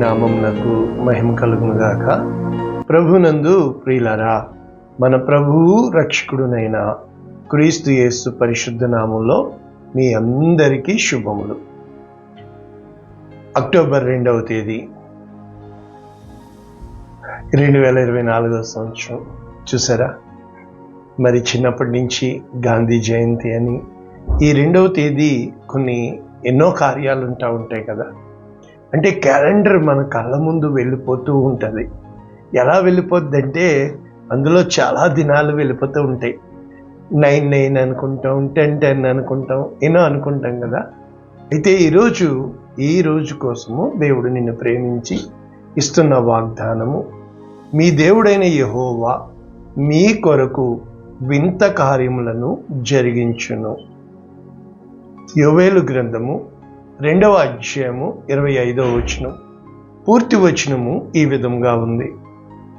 నామమునకు మహిమ కలుగునుగాక. ప్రభునందు ప్రియులరా మన ప్రభువు రక్షకుడునైన క్రీస్తు యేసు పరిశుద్ధ నామంలో మీ అందరికీ శుభములు. అక్టోబర్ రెండవ తేదీ రెండు వేల ఇరవై నాలుగవ సంవత్సరం. చూసారా? మరి చిన్నప్పటి నుంచి గాంధీ జయంతి అని ఈ రెండవ తేదీ కొన్ని ఎన్నో కార్యాలు ఉంటా ఉంటాయి కదా. అంటే క్యాలెండర్ మన కళ్ళ ముందు వెళ్ళిపోతూ ఉంటుంది. ఎలా వెళ్ళిపోద్ది అంటే అందులో చాలా దినాలు వెళ్ళిపోతూ ఉంటాయి. నైన్ నైన్ అనుకుంటాం టెన్ టెన్ అనుకుంటాం ఎన్నో అనుకుంటాం కదా. అయితే ఈరోజు ఈ రోజు కోసము దేవుడు నిన్ను ప్రేమించి ఇస్తున్న వాగ్దానము మీ దేవుడైన యహోవా మీ కొరకు వింత కార్యములను జరిగించును. యోవేలు గ్రంథము రెండవ అధ్యాయము ఇరవై ఐదవ వచనం. పూర్తి వచనము ఈ విధంగా ఉంది.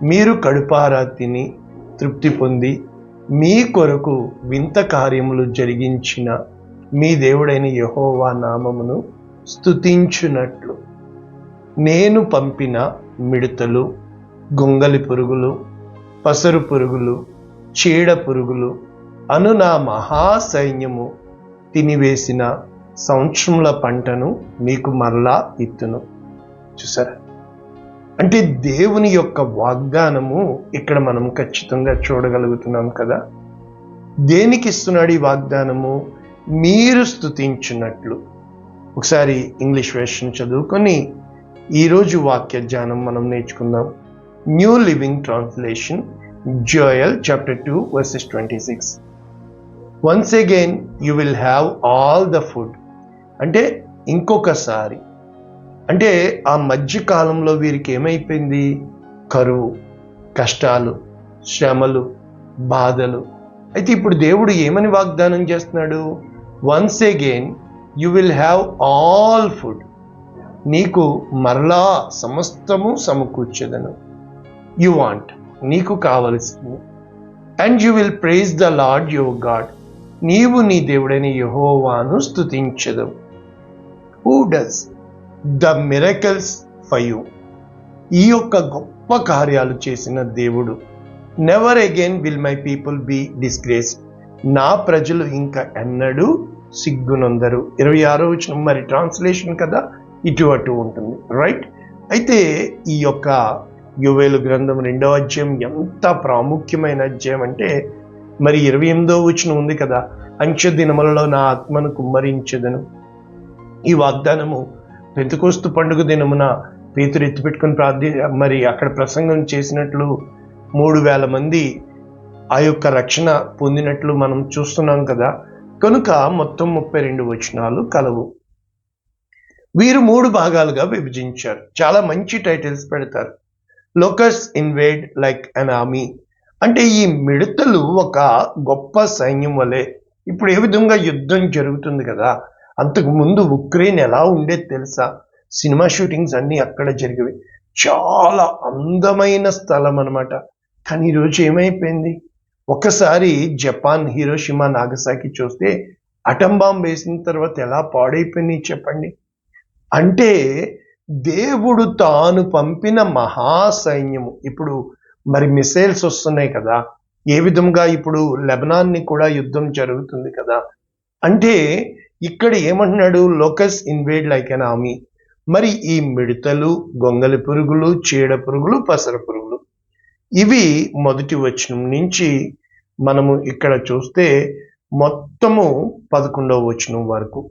మీరు కడుపారా తిని తృప్తి పొంది మీ కొరకు వింత కార్యములు జరిగించిన మీ దేవుడైన యహోవా నామమును స్థుతించునట్లు నేను పంపిన మిడతలు గొంగలి పురుగులు పసరు పురుగులు చీడ పురుగులు అను నా మహాసైన్యము తినివేసిన సంవత్సరముల పంటను మీకు మరలా ఇత్తును. చూసారా? అంటే దేవుని యొక్క వాగ్దానము ఇక్కడ మనం ఖచ్చితంగా చూడగలుగుతున్నాం కదా? దేనికి ఇస్తున్నాడు ఈ వాగ్దానము? మీరు స్తుతించినట్లు. ఒకసారి ఇంగ్లీష్ వెర్షన్ చదువుకొని ఈరోజు వాక్య ధ్యానం మనం నేర్చుకుందాం. New Living Translation Joel chapter two verses twenty six once again you will have all the food అంటే ఇంకొకసారి. అంటే ఆ మధ్య కాలంలో వీరికి ఏమైపోయింది? కరువు కష్టాలు శ్రమలు బాధలు. అయితే ఇప్పుడు దేవుడు ఏమని వాగ్దానం చేస్తున్నాడు? Once again you will have all food నీకు మరలా సమస్తము సమకూర్చదను. యు వాంట్ నీకు కావలసింది and you will praise the Lord your God నీవు నీ దేవుడని యహోవాను స్తుతించదవు. Who does the miracles for you ఈ యొక్క గొప్ప కార్యాలు చేసిన దేవుడు. Never again will my people be disgrace నా ప్రజలు ఇంకా ఎన్నడూ సిగ్గునందరు. ఇరవై ఆరో వచ్చిన మరి ట్రాన్స్లేషన్ కదా? ఇటు అటు ఉంటుంది. రైట్ అయితే ఈ యొక్క యువేలు గ్రంథం రెండవ అధ్యాయం ఎంత ప్రాముఖ్యమైన అధ్యాయం అంటే మరి ఇరవై ఎనిమిదో వచ్చిన ఉంది కదా? అంచె దినములలో నా ఆత్మను కుమ్మరించదను. ఈ వాగ్దానము పెంతకోస్తు పండుగ దినమున పేతురు ఎత్తిపెట్టుకుని ప్రార్థి మరి అక్కడ ప్రసంగం చేసినట్లు మూడు వేల మంది ఆ యొక్క రక్షణ పొందినట్లు మనం చూస్తున్నాం కదా. కనుక మొత్తం ముప్పై రెండు వచనాలు కలవు. వీరు మూడు భాగాలుగా విభజించారు. చాలా మంచి టైటిల్స్ పెడతారు. Locusts invade like an army అంటే ఈ మిడతలు ఒక గొప్ప సైన్యం వలె ఇప్పుడు ఏ విధంగా యుద్ధం జరుగుతుంది కదా. అంతకు ముందు ఉక్రెయిన్ ఎలా ఉండేది తెలుసా? సినిమా షూటింగ్స్ అన్నీ అక్కడ జరిగేవి. చాలా అందమైన స్థలం అనమాట కానీ ఈరోజు ఏమైపోయింది? ఒకసారి జపాన్ హీరోషిమా నాగసాకి చూస్తే అటంబాంబ్ వేసిన తర్వాత ఎలా పాడైపోయింది చెప్పండి? అంటే దేవుడు తాను పంపిన మహాసైన్యము. ఇప్పుడు మరి మిసైల్స్ వస్తున్నాయి కదా. ఏ విధంగా ఇప్పుడు లెబనాన్ని కూడా యుద్ధం జరుగుతుంది కదా. అంటే ఇక్కడ ఏమంటున్నాడు? Locusts invade like an army మరి ఈ మిడతలు గొంగలి పురుగులు చీడ పురుగులు పసర పురుగులు. ఇవి మొదటి వచనం నుంచి మనము ఇక్కడ చూస్తే మొత్తము పదకొండవ వచనం వరకు.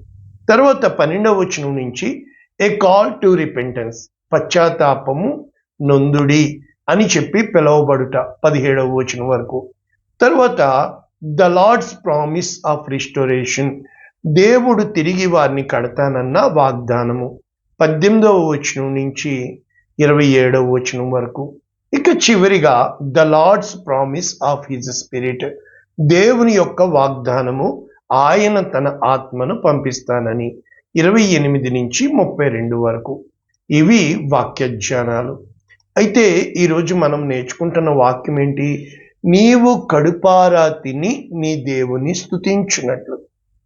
తర్వాత పన్నెండవ వచనం నుంచి ఏ కాల్ టు రిపెంటెన్స్ పశ్చాత్తాపము నొందుడి అని చెప్పి పిలువబడుట పదిహేడవ వచనం వరకు. తర్వాత the Lord's promise of restoration దేవుడు తిరిగి వారిని కడతానన్న వాగ్దానము. పద్దెనిమిదవ వచనం నుంచి ఇరవై ఏడవ వచనం వరకు. ఇక చివరిగా the Lord's promise of his spirit దేవుని యొక్క వాగ్దానము ఆయన తన ఆత్మను పంపిస్తానని. ఇరవై ఎనిమిది నుంచి ముప్పై రెండు వరకు. ఇవి వాక్యజ్ఞానాలు అయితే ఈరోజు మనం నేర్చుకుంటున్న వాక్యం ఏంటి నీవు కడుపారా తిని నీ దేవుని స్థుతించినట్లు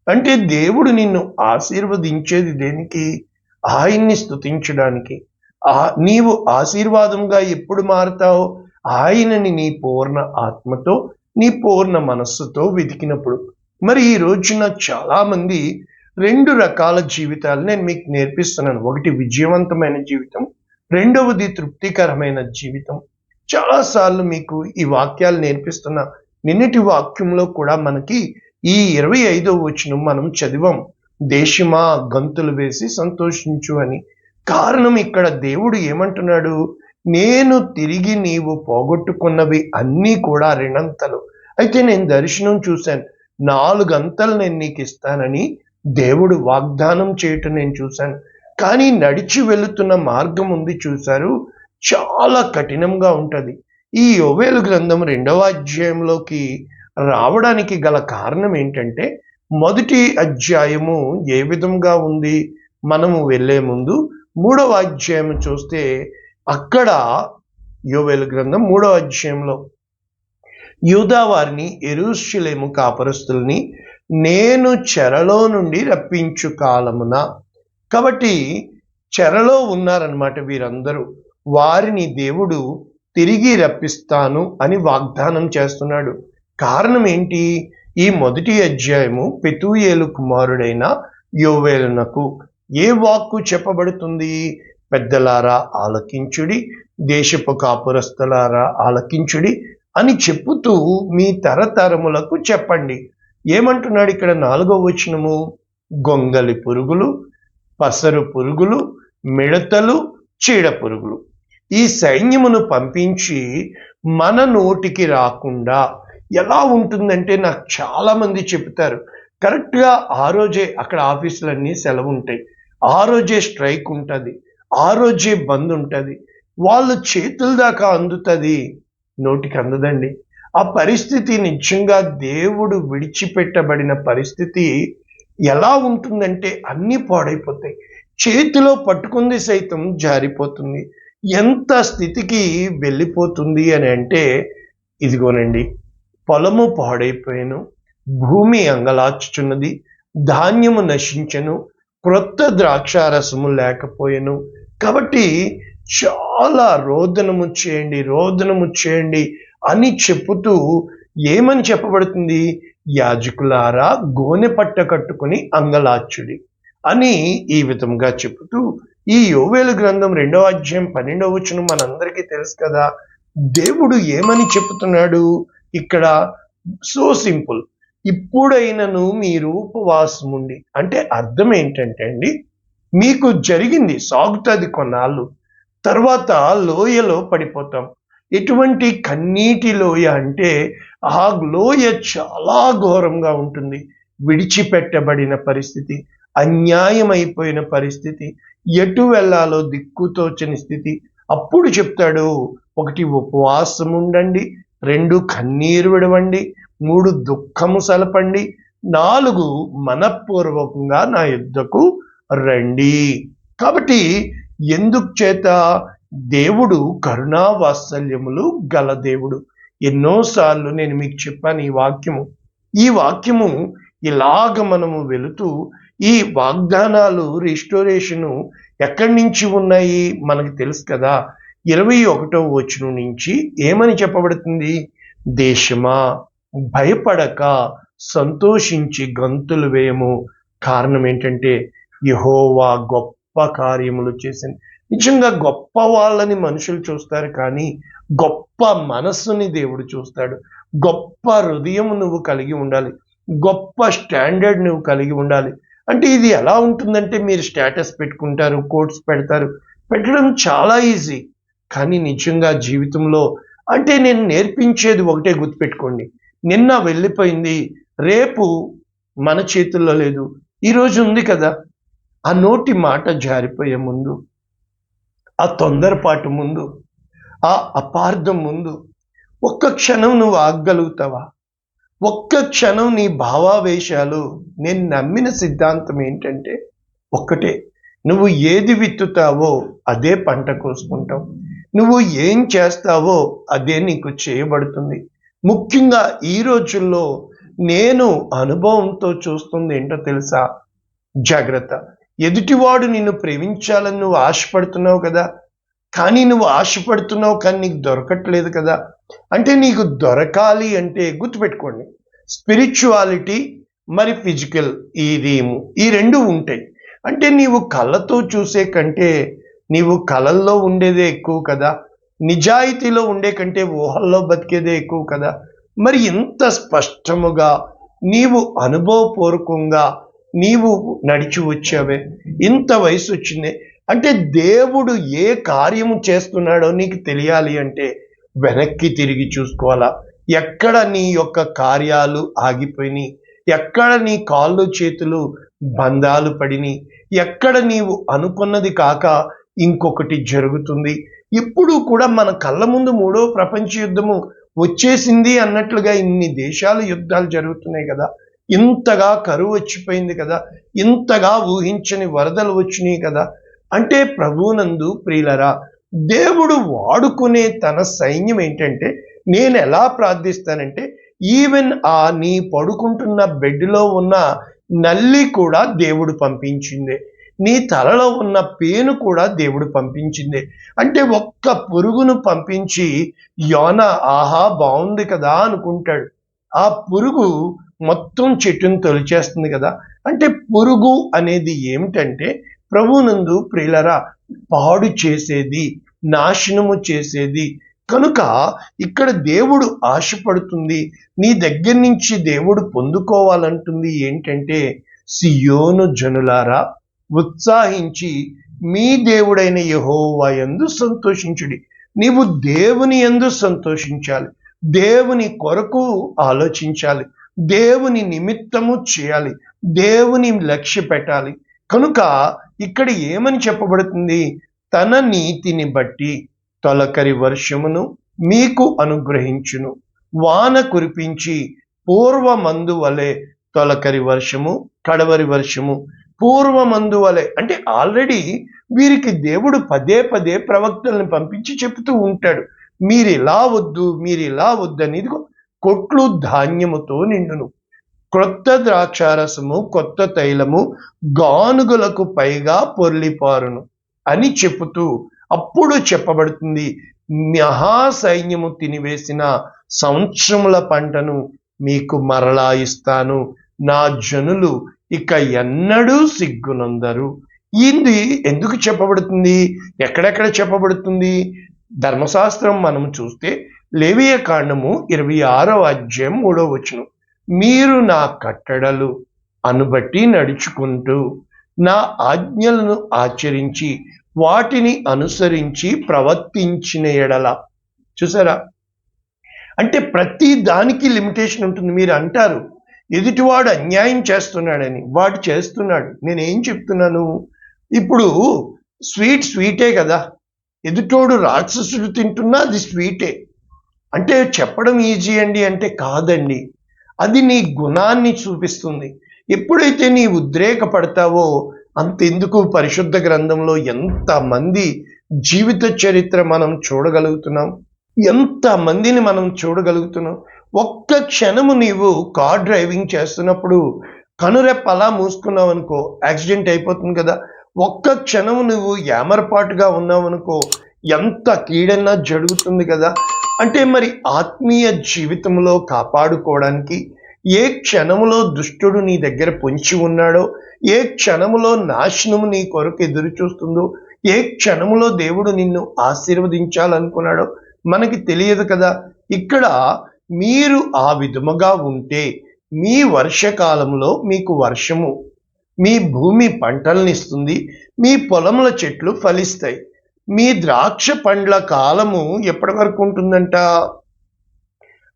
అంటే దేవుడు నిన్ను ఆశీర్వదించేది దేనికి? ఆయన్ని స్తుతించడానికి. ఆ నీవు ఆశీర్వాదంగా ఎప్పుడు మారుతావో? ఆయనని నీ పూర్ణ ఆత్మతో నీ పూర్ణ మనస్సుతో వెతికినప్పుడు. మరి ఈ రోజున చాలామంది రెండు రకాల జీవితాలు నేను మీకు నేర్పిస్తున్నాను. ఒకటి విజయవంతమైన జీవితం రెండవది తృప్తికరమైన జీవితం. చాలాసార్లు మీకు ఈ వాక్యాలు నేర్పిస్తున్న నిన్నటి వాక్యంలో కూడా మనకి ఈ ఇరవై ఐదో వచనం మనం చదివాం. దేశమా గంతులు వేసి సంతోషించు అని. కారణం ఇక్కడ దేవుడు ఏమంటున్నాడు? నేను తిరిగి నీవు పోగొట్టుకున్నవి అన్నీ కూడా రెండంతలు అయితే నేను దర్శనం చూశాను. నాలుగు అంతలు నేను నీకు ఇస్తానని దేవుడు వాగ్దానం చేయటం నేను చూశాను. కానీ నడిచి వెళుతున్న మార్గం ఉంది చూశారు. చాలా కఠినంగా ఉంటుంది. ఈ యోవేలు గ్రంథం రెండవ అధ్యాయంలోకి రావడానికి గల కారణం ఏంటంటే మొదటి అధ్యాయము ఏ విధంగా ఉంది? మనము వెళ్ళే ముందు మూడవ అధ్యాయం చూస్తే అక్కడ యోవేలు గ్రంథం మూడవ అధ్యాయంలో యూదా వారిని ఎరుషులేము కాపరస్తుల్ని నేను చెరలో నుండి రప్పించు కాలమున. కాబట్టి చెరలో ఉన్నారనమాట వీరందరూ. వారిని దేవుడు తిరిగి రప్పిస్తాను అని వాగ్దానం చేస్తున్నాడు. కారణం ఏంటి ఈ మొదటి అధ్యాయము పెతుయేలు కుమారుడైన యోవేలునకు ఏ వాక్కు చెప్పబడుతుంది? పెద్దలారా ఆలకించుడి. దేశపు కాపురస్తులారా ఆలకించుడి అని చెప్పుతూ మీ తరతరములకు చెప్పండి. ఏమంటున్నాడు ఇక్కడ నాలుగో వచనము? గొంగలి పురుగులు పసరు పురుగులు మిడతలు చీడ పురుగులు. ఈ సైన్యమును పంపించి మన నోటికి రాకుండా ఎలా ఉంటుందంటే నాకు చాలామంది చెబుతారు. చెప్తారు కరెక్ట్గా ఆ రోజే అక్కడ ఆఫీసులన్నీ సెలవు ఉంటాయి ఆ రోజే స్ట్రైక్ ఉంటుంది. ఆ రోజే బంద్ ఉంటుంది. వాళ్ళ చేతుల దాకా అందుతుంది. నోటికి అందదండి. ఆ పరిస్థితి నిజంగా దేవుడు విడిచిపెట్టబడిన పరిస్థితి ఎలా ఉంటుందంటే అన్నీ పాడైపోతాయి. చేతిలో పట్టుకుంది సైతం జారిపోతుంది. ఎంత స్థితికి వెళ్ళిపోతుంది అని అంటే ఇదిగోనండి పొలము పాడైపోయాను భూమి అంగలార్చుచున్నది ధాన్యము నశించను క్రొత్త ద్రాక్షారసము లేకపోయాను. కాబట్టి చాలా రోదనము చేయండి రోదనము చేయండి అని చెప్పుతూ ఏమని చెప్పబడుతుంది? యాజకులారా గోనె పట్ట కట్టుకుని అంగలార్చుడి అని ఈ విధంగా చెబుతూ ఈ యోవేలు గ్రంథం రెండవ అధ్యాయం పన్నెండవ వచనం మనందరికీ తెలుసు కదా. దేవుడు ఏమని చెప్తున్నాడు ఇక్కడ సో సింపుల్. ఇప్పుడైనను మీరు ఉపవాసం ఉండి అంటే అర్థం ఏంటంటే అండి మీకు జరిగింది సాగుతుంది కొన్నాళ్ళు తర్వాత లోయలో పడిపోతాం. ఎటువంటి కన్నీటి లోయ అంటే ఆ లోయ చాలా ఘోరంగా ఉంటుంది. విడిచిపెట్టబడిన పరిస్థితి అన్యాయం అయిపోయిన పరిస్థితి ఎటు వెళ్ళాలో దిక్కుతోచని స్థితి. అప్పుడు చెప్తాడు ఒకటి ఉపవాసం ఉండండి రెండు కన్నీరు విడవండి మూడు దుఃఖము సలపండి నాలుగు మనపూర్వకంగా నా యుద్ధకు రండి. కాబట్టి ఎందుకు చేత? దేవుడు కరుణా వాత్సల్యములు గల దేవుడు. ఎన్నోసార్లు నేను మీకు చెప్పాను ఈ వాక్యము. ఈ వాక్యము ఇలాగ మనము వెళుతూ ఈ వాగ్దానాలు రిస్టోరేషను ఎక్కడి నుంచి ఉన్నాయి? మనకు తెలుసు కదా. ఇరవై ఒకటో వచనం నుంచి ఏమని చెప్పబడుతుంది? దేశమా భయపడక సంతోషించి గంతులు వేయము. కారణం ఏంటంటే యహోవా గొప్ప కార్యములు చేసింది. నిజంగా గొప్ప వాళ్ళని మనుషులు చూస్తారు కానీ గొప్ప మనస్సుని దేవుడు చూస్తాడు. గొప్ప హృదయం నువ్వు కలిగి ఉండాలి. గొప్ప స్టాండర్డ్ నువ్వు కలిగి ఉండాలి. అంటే ఇది ఎలా ఉంటుందంటే మీరు స్టేటస్ పెట్టుకుంటారు కోట్స్ పెడతారు. పెట్టడం చాలా ఈజీ. కానీ నిజంగా జీవితంలో అంటే నేను నేర్పించేది ఒకటే గుర్తుపెట్టుకోండి. నిన్న వెళ్ళిపోయింది. రేపు మన చేతుల్లో లేదు. ఈరోజు ఉంది కదా. ఆ నోటి మాట జారిపోయే ముందు ఆ తొందరపాటు ముందు ఆ అపార్థం ముందు ఒక్క క్షణం నువ్వు ఆగగలుగుతావా? ఒక్క క్షణం నీ భావావేశాలు నేను నమ్మిన సిద్ధాంతం ఏంటంటే ఒక్కటే. నువ్వు ఏది విత్తుతావో అదే పంట కోసుకుంటావు. నువ్వు ఏం చేస్తావో అదే నీకు చేయబడుతుంది. ముఖ్యంగా ఈ రోజుల్లో నేను అనుభవంతో చూస్తుంది ఏంటో తెలుసా? జాగ్రత్త. ఎదుటివాడు నిన్ను ప్రేమించాలని నువ్వు ఆశపడుతున్నావు కదా? కానీ నువ్వు ఆశపడుతున్నావు కానీ నీకు దొరకట్లేదు కదా? అంటే నీకు దొరకాలి అంటే గుర్తుపెట్టుకోండి. స్పిరిచువాలిటీ మరి ఫిజికల్ ఈ రీము ఈ రెండు ఉంటాయి. అంటే నీవు కళ్ళతో చూసే కంటే నీవు కళల్లో ఉండేదే ఎక్కువ కదా. నిజాయితీలో ఉండే కంటే ఊహల్లో బతికేదే ఎక్కువ కదా. మరి ఇంత స్పష్టముగా నీవు అనుభవపూర్వకంగా నీవు నడిచి వచ్చావే. ఇంత వయసు వచ్చింది. అంటే దేవుడు ఏ కార్యము చేస్తున్నాడో నీకు తెలియాలి అంటే వెనక్కి తిరిగి చూసుకోవాలా. ఎక్కడ నీ యొక్క కార్యాలు ఆగిపోయినాయి? ఎక్కడ నీ కాళ్ళు చేతులు బంధాలు పడినాయి? ఎక్కడ నీవు అనుకున్నది కాక ఇంకొకటి జరుగుతుంది. ఇప్పుడు కూడా మన కళ్ళ ముందు మూడో ప్రపంచ యుద్ధము వచ్చేసింది అన్నట్లుగా ఇన్ని దేశాల యుద్ధాలు జరుగుతున్నాయి కదా. ఇంతగా కరువు వచ్చిపోయింది కదా. ఇంతగా ఊహించని వరదలు వచ్చినాయి కదా. అంటే ప్రభువునందు ప్రియులరా దేవుడు వాడుకునే తన సైన్యం ఏంటంటే నేను ఎలా ప్రార్థిస్తానంటే ఈవెన్ ఆ నీ పడుకుంటున్న బెడ్లో ఉన్న నల్లి కూడా దేవుడు పంపించిందే. నీ తలలో ఉన్న పేను కూడా దేవుడు పంపించిందే. అంటే ఒక్క పురుగును పంపించి యోన ఆహా బాగుంది కదా అనుకుంటాడు. ఆ పురుగు మొత్తం చెట్టును తొలిచేస్తుంది కదా. అంటే పురుగు అనేది ఏమిటంటే ప్రభునందు ప్రియులరా పాడు చేసేది నాశనము చేసేది. కనుక ఇక్కడ దేవుడు ఆశపడుతుంది నీ దగ్గర నుంచి దేవుడు పొందుకోవాలంటుంది ఏంటంటే సియోను జనులారా ఉత్సాహించి మీ దేవుడైన యహోవా యందు సంతోషించుడి. నీవు దేవుని యందు సంతోషించాలి. దేవుని కొరకు ఆలోచించాలి. దేవుని నిమిత్తము చేయాలి. దేవుని లక్ష్య పెట్టాలి. కనుక ఇక్కడ ఏమని చెప్పబడుతుంది? తన నీతిని బట్టి తొలకరి వర్షమును మీకు అనుగ్రహించును. వాన కురిపించి పూర్వమందు వలె తొలకరి వర్షము కడవరి వర్షము పూర్వమందు వలె అంటే ఆల్రెడీ వీరికి దేవుడు పదే పదే ప్రవక్తలను పంపించి చెప్తూ ఉంటాడు. మీరు ఇలా వద్దు మీరు ఇలా వద్దని. ఇదిగో కొట్లు ధాన్యముతో నిండును. క్రొత్త ద్రాక్షారసము కొత్త తైలము గానుగులకు పైగా పొర్లిపారును అని చెబుతూ అప్పుడు చెప్పబడుతుంది మహాసైన్యము తినివేసిన సంవత్సరముల పంటను మీకు మరలా ఇస్తాను. నా జనులు ఇక ఎన్నడూ సిగ్గునందరు. ఇది ఎందుకు చెప్పబడుతుంది? ఎక్కడెక్కడ చెప్పబడుతుంది? ధర్మశాస్త్రం మనం చూస్తే లేవియ కాండము ఇరవై ఆరో అధ్యాయం మూడో వచనం. మీరు నా కట్టడలు అనుబట్టి నడుచుకుంటూ నా ఆజ్ఞలను ఆచరించి వాటిని అనుసరించి ప్రవర్తించిన ఎడల. చూసారా? అంటే ప్రతి దానికి లిమిటేషన్ ఉంటుంది. మీరు అంటారు ఎదుటివాడు అన్యాయం చేస్తున్నాడని వాడు చేస్తున్నాడు. నేనేం చెప్తున్నాను? ఇప్పుడు స్వీట్ స్వీటే కదా. ఎదుటోడు రాక్షసుడు తింటున్నా అది స్వీటే. అంటే చెప్పడం ఈజీ అండి అంటే కాదండి. అది నీ గుణాన్ని చూపిస్తుంది. ఎప్పుడైతే నీ ఉద్రేకపడతావో అంతెందుకు? పరిశుద్ధ గ్రంథంలో ఎంతమంది జీవిత చరిత్ర మనం చూడగలుగుతున్నాం? ఎంత మందిని మనం చూడగలుగుతున్నాం? ఒక్క క్షణము నీవు కార్ డ్రైవింగ్ చేస్తున్నప్పుడు కనురెప్ప అలా మూసుకున్నావు అనుకో యాక్సిడెంట్ అయిపోతుంది కదా. ఒక్క క్షణము నువ్వు యామరపాటుగా ఉన్నావు అనుకో ఎంత కీడన్నా జరుగుతుంది కదా. అంటే మరి ఆత్మీయ జీవితంలో కాపాడుకోవడానికి ఏ క్షణములో దుష్టుడు నీ దగ్గర పొంచి ఉన్నాడో ఏ క్షణములో నాశనము నీ కొరకు ఎదురు చూస్తుందో ఏ క్షణములో దేవుడు నిన్ను ఆశీర్వదించాలనుకున్నాడో మనకి తెలియదు కదా. ఇక్కడ మీరు ఆ విధముగా ఉంటే మీ వర్షకాలంలో మీకు వర్షము. మీ భూమి పంటలనిస్తుంది మీ పొలముల చెట్లు ఫలిస్తాయి. మీ ద్రాక్ష పండ్ల కాలము ఎప్పటి వరకు ఉంటుందంట?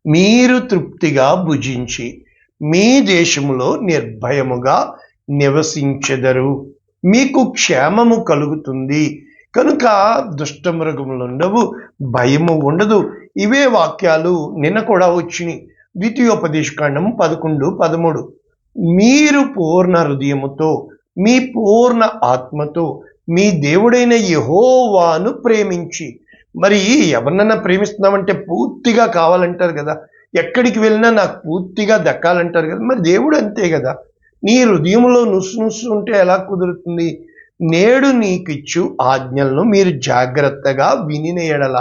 మీరు తృప్తిగా భుజించి మీ దేశములో నిర్భయముగా నివసించెదరు. మీకు క్షేమము కలుగుతుంది. కనుక దుష్టమృగములు ఉండవు భయము ఉండదు. ఇవే వాక్యాలు నిన్న కూడా వచ్చినాయి. ద్వితీయోపదేశకాండం పదకొండు పదమూడు. మీరు పూర్ణ హృదయముతో మీ పూర్ణ ఆత్మతో మీ దేవుడైన యహోవాను ప్రేమించి. మరి ఎవరినన్నా ప్రేమిస్తున్నామంటే పూర్తిగా కావాలంటారు కదా. ఎక్కడికి వెళ్ళినా నాకు పూర్తిగా దక్కాలంటారు కదా. మరి దేవుడు అంతే కదా. నీ హృదయంలో నుస్సు నుసు ఉంటే ఎలా కుదురుతుంది? నేడు నీకిచ్చు ఆజ్ఞలను మీరు జాగ్రత్తగా వినిన ఎడల.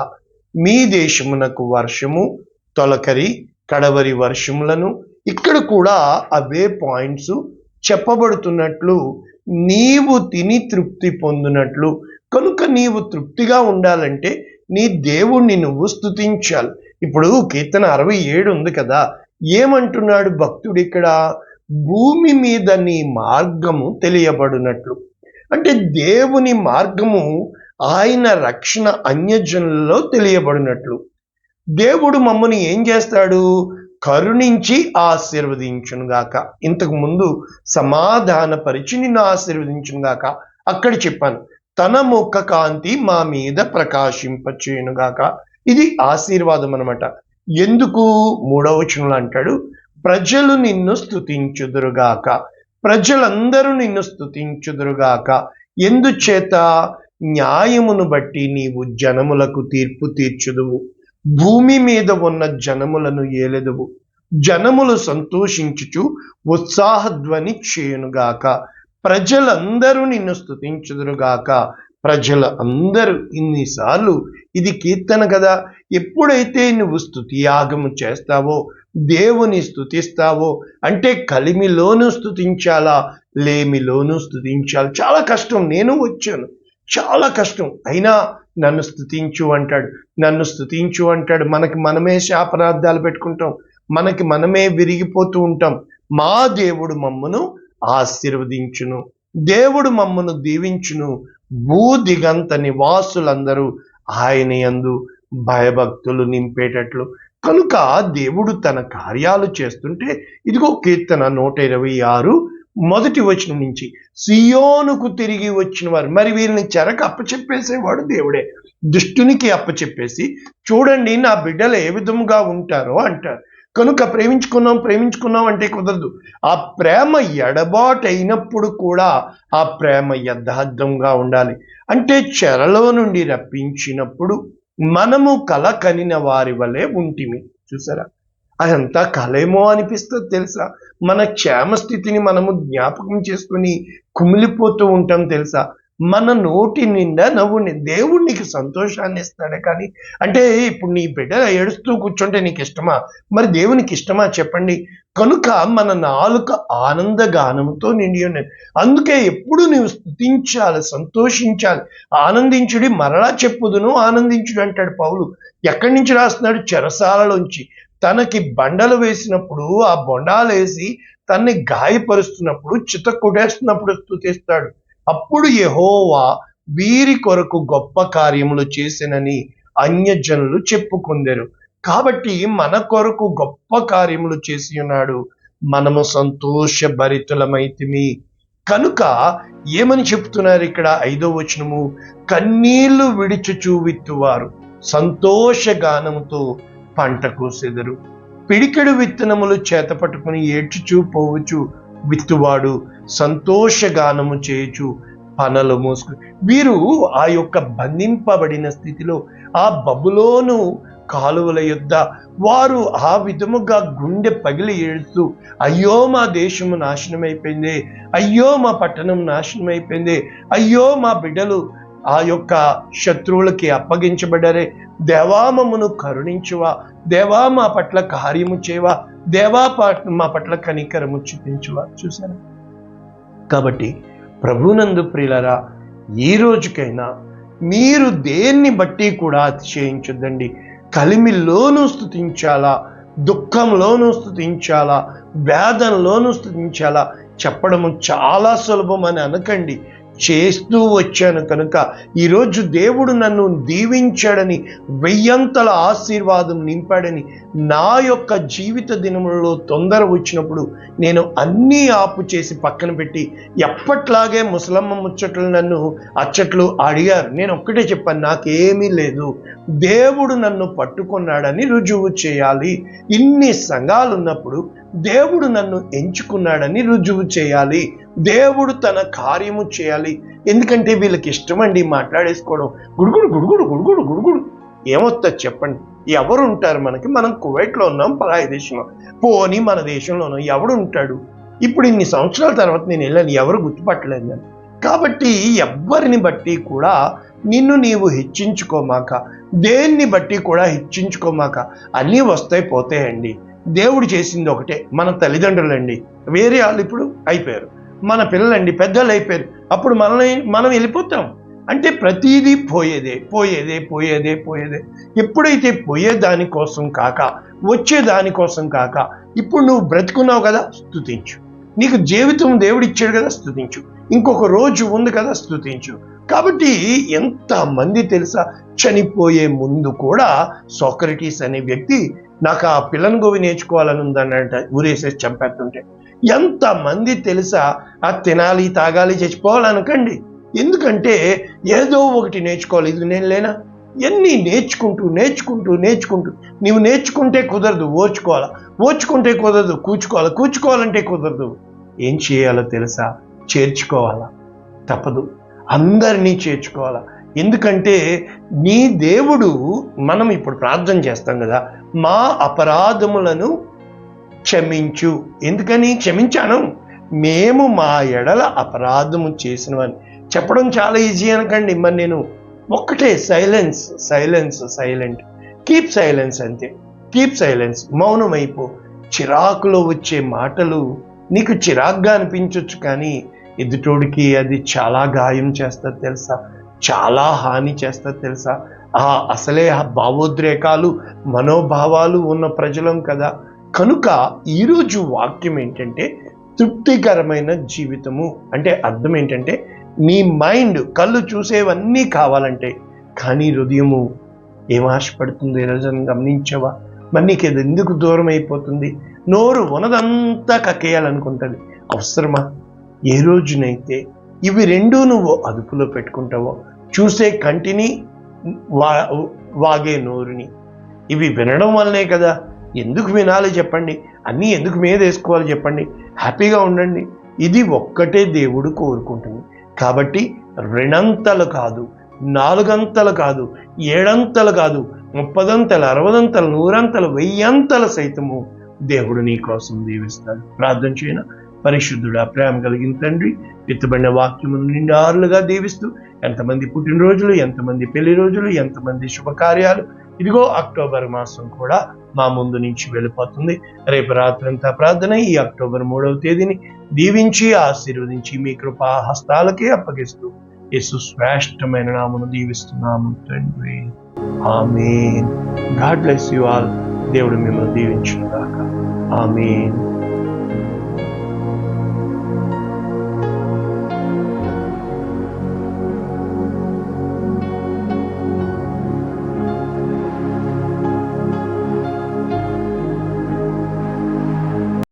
మీ దేశమునకు వర్షము తొలకరి కడవరి వర్షములను ఇక్కడ కూడా అవే పాయింట్స్ చెప్పబడుతున్నట్లు నీవు తిని తృప్తి పొందినట్లు. కనుక నీవు తృప్తిగా ఉండాలంటే నీ దేవుణ్ణి నువ్వు స్తుతించాలి. ఇప్పుడు కీర్తన అరవై ఏడు ఉంది కదా ఏమంటున్నాడు భక్తుడు ఇక్కడ భూమి మీద నీ మార్గము తెలియబడినట్లు. అంటే దేవుని మార్గము ఆయన రక్షణ అన్యజనులలో తెలియబడినట్లు. దేవుడు మమ్మల్ని ఏం చేస్తాడు? కరుణించి ఆశీర్వదించునుగాక. ఇంతకు ముందు సమాధానపరిచి నిన్ను ఆశీర్వదించునుగాక. అక్కడ చెప్పాను తన ముఖ కాంతి మా మీద ప్రకాశింపచేయునుగాక. ఇది ఆశీర్వాదం అనమాట ఎందుకు? మూడవ అంటాడు ప్రజలు నిన్ను స్థుతించుదురుగాక ప్రజలందరూ నిన్ను స్థుతించుదురుగాక ఎందుచేత? న్యాయమును బట్టి నీవు జనములకు తీర్పు తీర్చుదువు. భూమి మీద ఉన్న జనములను ఏలెదువు. జనములు సంతోషించుచు ఉత్సాహధ్వని చేయునుగాక. ప్రజలందరూ నిన్ను స్థుతించుదురుగాక ప్రజల అందరూ ఇన్నిసార్లు ఇది కీర్తన కదా. ఎప్పుడైతే నువ్వు స్థుతియాగము చేస్తావో దేవుని స్థుతిస్తావో అంటే కలిమిలోనూ స్థుతించాలా లేమిలోనూ స్థుతించాలి చాలా కష్టం. నేను వచ్చాను. చాలా కష్టం. అయినా నన్ను స్థుతించు అంటాడు. నన్ను స్థుతించు అంటాడు. మనకి మనమే శాపనార్థాలు పెట్టుకుంటాం. మనకి మనమే విరిగిపోతూ ఉంటాం. మా దేవుడు మమ్మను ఆశీర్వదించును. దేవుడు మమ్మను దీవించును. భూదిగంత నివాసులందరూ ఆయన యందు భయభక్తులు నింపేటట్లు. కనుక దేవుడు తన కార్యాలు చేస్తుంటే ఇదిగో కీర్తన నూట ఇరవై ఆరు మొదటి వచనం నుంచి సియోనుకు తిరిగి వచ్చిన వారు మరి వీరిని చెరకు అప్పచెప్పేసేవాడు దేవుడే. దుష్టునికి అప్పచెప్పేసి చూడండి నా బిడ్డలు ఏ విధముగా ఉంటారో అంటారు. కనుక ప్రేమించుకున్నాం ప్రేమించుకున్నాం అంటే కుదరదు. ఆ ప్రేమ ఎడబాటైనప్పుడు కూడా ఆ ప్రేమ యథార్థంగా ఉండాలి. అంటే చెరలో నుండి రప్పించినప్పుడు మనము కల కనిన వారి వలె ఉంటిమి. చూసారా? అదంతా కలేమో అనిపిస్తుంది తెలుసా? మన క్షేమ స్థితిని మనము జ్ఞాపకం చేసుకుని కుమిలిపోతూ ఉంటాం తెలుసా? మన నోటి నిండా నవ్వుని దేవుడు నీకు సంతోషాన్ని ఇస్తాడే కానీ అంటే ఇప్పుడు నీ బిడ్డ ఏడుస్తూ కూర్చుంటే నీకు ఇష్టమా? మరి దేవునికి ఇష్టమా? చెప్పండి. కనుక మన నాలుక ఆనంద గానముతో నిండి ఉన్నది అందుకే ఎప్పుడు నీవు స్థుతించాలి సంతోషించాలి. ఆనందించుడి మరలా చెప్పుదును ఆనందించుడు అంటాడు పౌలు. ఎక్కడి నుంచి రాస్తున్నాడు? చెరసాలలోంచి. తనకి బండలు వేసినప్పుడు ఆ బొండాలు వేసి తన్ని గాయపరుస్తున్నప్పుడు చిత కొట్టేస్తున్నప్పుడు స్థుతిస్తాడు. అప్పుడు యహోవా వీరి కొరకు గొప్ప కార్యములు చేసినని అన్యజనులు చెప్పుకుందరు. కాబట్టి మన కొరకు గొప్ప కార్యములు చేసి ఉన్నాడు మనము సంతోషభరితులమైతిమి. కనుక ఏమని చెప్తున్నారు ఇక్కడ ఐదో వచనము? కన్నీళ్ళు విడిచుచూ విత్తువారు సంతోష గానముతో పంట కోసెదరు. పిడికెడు విత్తనములు చేతపట్టుకుని ఏడ్చుచూ పోవచ్చు విత్తువాడు సంతోషగానము చేయచు పనలు మోసుకు. వీరు ఆ యొక్క బంధింపబడిన స్థితిలో ఆ బబులోను కాలువల యొద్ద వారు ఆ విధముగా గుండె పగిలి ఏడుస్తూ అయ్యో మా దేశము నాశనమైపోయింది. అయ్యో మా పట్టణం నాశనమైపోయింది. అయ్యో మా బిడ్డలు ఆ యొక్క శత్రువులకి అప్పగించబడరే దేవామమును కరుణించువా. దేవా మా పట్ల కార్యము చేయవా దేవా మా పట్ల కనికరము చూపించువా. చూసారా కాబట్టి ప్రభునందు ప్రియులరా ఈ రోజుకైనా మీరు దేన్ని బట్టి కూడా అతిశయించొద్దండి. కలిమిలోనూ స్థుతించాలా దుఃఖంలోనూ స్థుతించాలా వేదనలోనూ స్థుతించాలా చెప్పడము చాలా సులభం అని అనకండి. చేస్తూ వచ్చాను కనుక ఈరోజు దేవుడు నన్ను దీవించాడని వెయ్యంతల ఆశీర్వాదం నింపాడని నా యొక్క జీవిత దినములలో తొందర వచ్చినప్పుడు నేను అన్నీ ఆపు చేసి పక్కన పెట్టి ఎప్పట్లాగే ముసలమ్మ ముచ్చట్లు నన్ను అచ్చట్లు అడిగారు. నేను ఒక్కటే చెప్పాను నాకేమీ లేదు. దేవుడు నన్ను పట్టుకున్నాడని రుజువు చేయాలి. ఇన్ని సంఘాలు ఉన్నప్పుడు దేవుడు నన్ను ఎంచుకున్నాడని రుజువు చేయాలి. దేవుడు తన కార్యము చేయాలి. ఎందుకంటే వీళ్ళకి ఇష్టమండి మాట్లాడేసుకోవడం. గుడుగుడు గుడుగుడు గుడుగుడు గుడుగుడు. ఏమొస్తా చెప్పండి. ఎవరు ఉంటారు మనకి? మనం కువైట్లో ఉన్నాం పరాయి దేశంలో. పోని మన దేశంలోనూ ఎవడు ఉంటాడు ఇప్పుడు ఇన్ని సంవత్సరాల తర్వాత నేను వెళ్ళాను ఎవరు గుర్తుపట్టలేదు కాబట్టి ఎవ్వరిని బట్టి కూడా నిన్ను నీవు హెచ్చించుకోమాక దేన్ని బట్టి కూడా హెచ్చించుకోమాక అన్నీ వస్తాయి పోతాయండి. దేవుడు చేసింది ఒకటే. మన తల్లిదండ్రులండి. వేరే వాళ్ళు ఇప్పుడు అయిపోయారు. మన పిల్లలండి పెద్దలు అయిపోయారు. అప్పుడు మనల్ని మనం వెళ్ళిపోతాం. అంటే ప్రతిదీ పోయేదే పోయేదే పోయేదే పోయేదే. ఎప్పుడైతే పోయే దానికోసం కాక వచ్చే దానికోసం కాక ఇప్పుడు నువ్వు బ్రతుకున్నావు కదా స్థుతించు నీకు జీవితం దేవుడిచ్చాడు కదా స్థుతించు ఇంకొక రోజు ఉంది కదా స్థుతించు కాబట్టి ఎంతమంది తెలుసా? చనిపోయే ముందు కూడా సోక్రటీస్ అనే వ్యక్తి నాకు ఆ పిల్లని గోవి నేర్చుకోవాలని ఉందనంట ఊరేసేసి చంపేస్తుంటే. ఎంతమంది తెలుసా? ఆ తినాలి తాగాలి చచ్చిపోవాలనకండి. ఎందుకంటే ఏదో ఒకటి నేర్చుకోవాలి. ఇది నేను లేనా? ఎన్ని నేర్చుకుంటూ నేర్చుకుంటూ నేర్చుకుంటూ. నీవు నేర్చుకుంటే కుదరదు ఓర్చుకోవాలా? ఓర్చుకుంటే కుదరదు కూర్చుకోవాలి? కూర్చుకోవాలంటే కుదరదు. ఏం చేయాలో తెలుసా? చేర్చుకోవాలా? తప్పదు. అందరినీ చేర్చుకోవాలా? ఎందుకంటే నీ దేవుడు మనం ఇప్పుడు ప్రార్థన చేస్తాం కదా మా అపరాధములను క్షమించు. ఎందుకని? క్షమించాను. మేము మా ఎడల అపరాధము చేసినవని. చెప్పడం చాలా ఈజీ అనకండి మరి నేను ఒక్కటే silence silence silent. Keep silence అంతే. Keep silence. మౌనమైపో. చిరాకులో వచ్చే మాటలు నీకు చిరాగ్గా అనిపించవచ్చు కానీ ఎదుటోడికి అది చాలా గాయం చేస్తుంది తెలుసా? చాలా హాని చేస్తుంది తెలుసా? ఆ అసలే ఆ భావోద్రేకాలు మనోభావాలు ఉన్న ప్రజలం కదా? కనుక ఈరోజు వాక్యం ఏంటంటే తృప్తికరమైన జీవితము. అంటే అర్థం ఏంటంటే నీ మైండ్ కళ్ళు చూసేవన్నీ కావాలంటే కానీ హృదయము ఏం ఆశపడుతుంది? ఈరోజు గమనించవా? మరి నీకు ఇది ఎందుకు దూరం అయిపోతుంది నోరు ఉన్నదంతా కక్కేయాలనుకుంటుంది. అవసరమా? ఏ రోజునైతే ఇవి రెండూ నువ్వు అదుపులో పెట్టుకుంటావో చూసే కంటిని వా వాగే నోరుని. ఇవి వినడం వల్లనే కదా. ఎందుకు వినాలి చెప్పండి. అన్నీ ఎందుకు మీద వేసుకోవాలి చెప్పండి. హ్యాపీగా ఉండండి. ఇది ఒక్కటే దేవుడు కోరుకుంటుంది. కాబట్టి రెండంతలు కాదు నాలుగంతలు కాదు ఏడంతలు కాదు ముప్పదంతలు అరవదంతలు నూరంతలు వెయ్యంతలు సైతము దేవుడు నీ కోసం దీవిస్తాడు. ప్రార్థన చేయను? పరిశుద్ధుడా ప్రేమ కలిగిన తండ్రి ఎత్తుబడిన వాక్యము నిండారులుగా దీవిస్తూ ఎంతమంది పుట్టినరోజులు ఎంతమంది పెళ్ళి రోజులు ఎంతమంది శుభకార్యాలు. ఇదిగో అక్టోబర్ మాసం కూడా మా ముందు నుంచి వెళ్ళిపోతుంది. రేపు రాత్రంతా ప్రార్థన ఈ అక్టోబర్ మూడవ తేదీని దీవించి ఆశీర్వదించి మీ కృపా హస్తాలకే అప్పగిస్తూ యేసు శ్రేష్టమైన నామను దీవిస్తున్నాము తండ్రి. Amen. God bless you all. దేవుడు మిమ్మల్ని దీవించుగాక ఆమెన్.